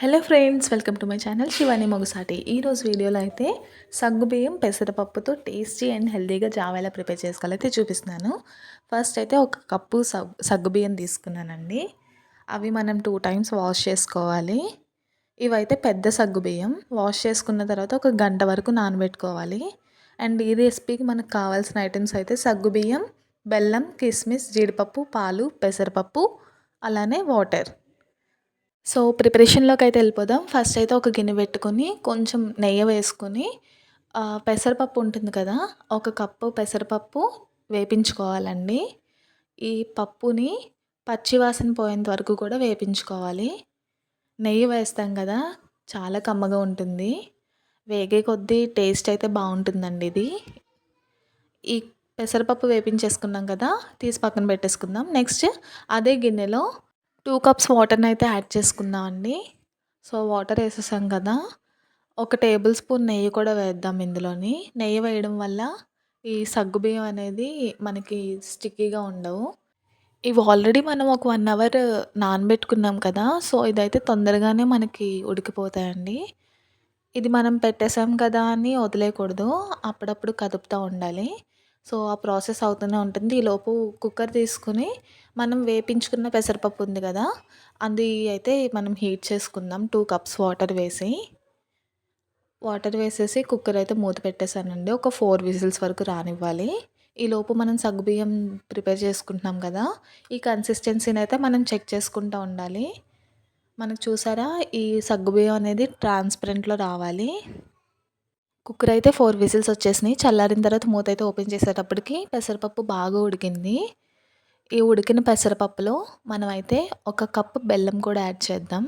Hello friends welcome to my channel Shivani Mogasati ఈరోజు వీడియోలో అయితే సగ్గుబియ్యం పెసరపప్పుతో టేస్టీ అండ్ హెల్దీగా జావ ఎలా ప్రిపేర్ చేసుకోవాలైతే చూపిస్తున్నాను. ఫస్ట్ అయితే ఒక కప్పు సగ్ సగ్గుబియ్యం తీసుకున్నానండి. అవి మనం టూ టైమ్స్ వాష్ చేసుకోవాలి. ఇవైతే పెద్ద సగ్గుబియ్యం వాష్ చేసుకున్న తర్వాత ఒక గంట వరకు నానబెట్టుకోవాలి. అండ్ ఈ రెసిపీకి మనకు కావాల్సిన ఐటమ్స్ అయితే సగ్గుబియ్యం బెల్లం కిస్మిస్ జీడిపప్పు పాలు పెసరపప్పు అలానే వాటర్ సో ప్రిపరేషన్లోకి అయితే వెళ్ళిపోదాం. ఫస్ట్ అయితే ఒక గిన్నె పెట్టుకొని కొంచెం నెయ్యి వేసుకొని పెసరపప్పు ఉంటుంది కదా ఒక కప్పు పెసరపప్పు వేపించుకోవాలండి. ఈ పప్పుని పచ్చివాసన పోయేంత వరకు కూడా వేపించుకోవాలి. నెయ్యి వేస్తాం కదా చాలా కమ్మగా ఉంటుంది. వేగే కొద్దీ టేస్ట్ అయితే బాగుంటుందండి ఇది. ఈ పెసరపప్పు వేపించేసుకున్నాం కదా తీసి పక్కన పెట్టేసుకుందాం. నెక్స్ట్ అదే గిన్నెలో టూ కప్స్ వాటర్ని అయితే యాడ్ చేసుకుందాం అండి? సో వాటర్ వేసేసాం కదా. ఒక టేబుల్ స్పూన్ నెయ్యి కూడా వేద్దాం ఇందులోని. నెయ్యి వేయడం వల్ల ఈ సగ్గుబియ్యం అనేది మనకి స్టిక్కీగా ఉండవు. ఇవి ఆల్రెడీ మనం ఒక వన్ అవర్ నానబెట్టుకున్నాం కదా. సో ఇదైతే తొందరగానే మనకి ఉడికిపోతాయండి. ఇది మనం పెట్టేసాం కదా అని వదిలేయకూడదు. అప్పుడప్పుడు కదుపుతూ ఉండాలి. సో ఆ ప్రాసెస్ అవుతూనే ఉంటుంది. ఈలోపు కుక్కర్ తీసుకుని మనం వేపించుకున్న పెసరపప్పు ఉంది కదా అది అయితే మనం హీట్ చేసుకుందాం. టూ కప్స్ వాటర్ వేసి. వాటర్ వేసేసి కుక్కర్ అయితే మూత పెట్టేశానండి. ఒక ఫోర్ విజిల్స్ వరకు రానివ్వాలి. ఈలోపు మనం సగ్గుబియ్యం ప్రిపేర్ చేసుకుంటున్నాం కదా ఈ కన్సిస్టెన్సీని అయితే మనం చెక్ చేసుకుంటూ ఉండాలి. మనకు చూసారా ఈ సగ్గుబియ్యం అనేది ట్రాన్స్పరెంట్లో రావాలి. కుక్కర్ అయితే ఫోర్ విజిల్స్ వచ్చేసినాయి. చల్లారిన తర్వాత మూత అయితే ఓపెన్ చేసేటప్పటికి పెసరపప్పు బాగా ఉడికింది. ఈ ఉడికిన పెసరపప్పులో మనమైతే ఒక కప్ బెల్లం కూడా యాడ్ చేద్దాం.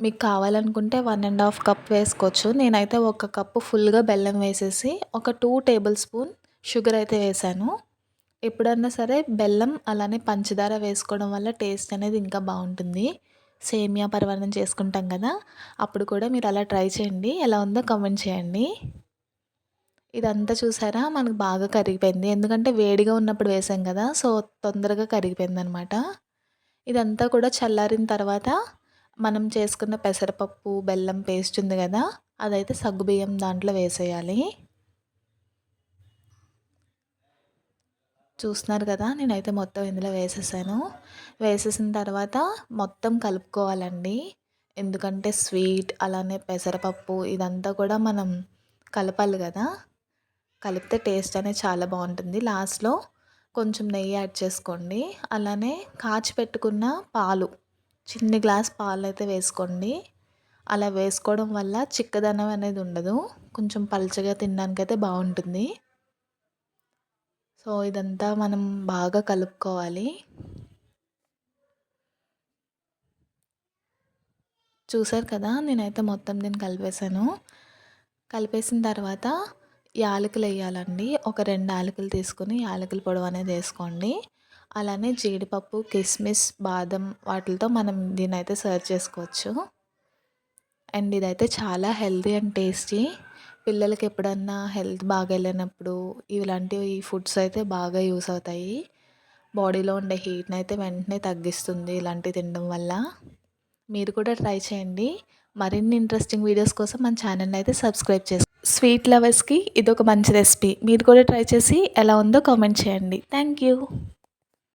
మీకు కావాలనుకుంటే వన్ అండ్ హాఫ్ కప్ వేసుకోవచ్చు. నేనైతే ఒక కప్పు ఫుల్గా బెల్లం వేసేసి ఒక టూ టేబుల్ స్పూన్ షుగర్ అయితే వేసాను. ఎప్పుడన్నా సరే బెల్లం అలానే పంచదార వేసుకోవడం వల్ల టేస్ట్ అనేది ఇంకా బాగుంటుంది. సేమియా పరమాన్నం చేసుకుంటాం కదా అప్పుడు కూడా మీరు అలా ట్రై చేయండి. ఎలా ఉందో కమెంట్ చేయండి. ఇదంతా చూసారా? మనకు బాగా కరిగిపోయింది. ఎందుకంటే వేడిగా ఉన్నప్పుడు వేసాం కదా సో తొందరగా కరిగిపోయింది అనమాట ఇదంతా కూడా చల్లారిన తర్వాత మనం చేసుకున్న పెసరపప్పు బెల్లం పేస్ట్ ఉంది కదా అదైతే సగ్గుబియ్యం దాంట్లో వేసేయాలి. చూస్తున్నారు కదా నేనైతే మొత్తం ఇందులో వేసేసాను. వేసేసిన తర్వాత మొత్తం కలుపుకోవాలండి. ఎందుకంటే స్వీట్ అలానే పెసరపప్పు ఇదంతా కూడా మనం కలపాలి కదా. కలిపితే టేస్ట్ అనేది చాలా బాగుంటుంది. లాస్ట్లో కొంచెం నెయ్యి యాడ్ చేసుకోండి. అలానే కాచి పెట్టుకున్న పాలు చిన్ని గ్లాస్ పాలు అయితే వేసుకోండి. అలా వేసుకోవడం వల్ల చిక్కదనం అనేది ఉండదు. కొంచెం పల్చగా తినడానికైతే బాగుంటుంది. సో ఇదంతా మనం బాగా కలుపుకోవాలి. చూసారు కదా నేనైతే మొత్తం దీన్ని కలిపేసాను కలిపేసిన తర్వాత యాలకులు వేయాలండి. ఒక రెండు యాలకులు తీసుకుని యాలకుల పొడవు అనేది వేసుకోండి. అలానే జీడిపప్పు కిస్మిస్ బాదం వాటితో మనం దీన్ని అయితే సర్వ్ చేసుకోవచ్చు. అండ్ ఇదైతే చాలా హెల్తీ అండ్ టేస్టీ. పిల్లలకి ఎప్పుడన్నా హెల్త్ బాగాలేనప్పుడు ఇలాంటివి ఫుడ్స్ అయితే బాగా యూస్ అవుతాయి. బాడీలో ఉండే హీట్ని అయితే వెంటనే తగ్గిస్తుంది ఇలాంటివి తినడం వల్ల. మీరు కూడా ట్రై చేయండి. మరిన్ని ఇంట్రెస్టింగ్ వీడియోస్ కోసం మన ఛానల్ని అయితే సబ్స్క్రైబ్ చేసుకో స్వీట్ లవర్స్కి ఇది ఒక మంచి రెసిపీ. మీరు కూడా ట్రై చేసి ఎలా ఉందో కామెంట్ చేయండి. Thank you.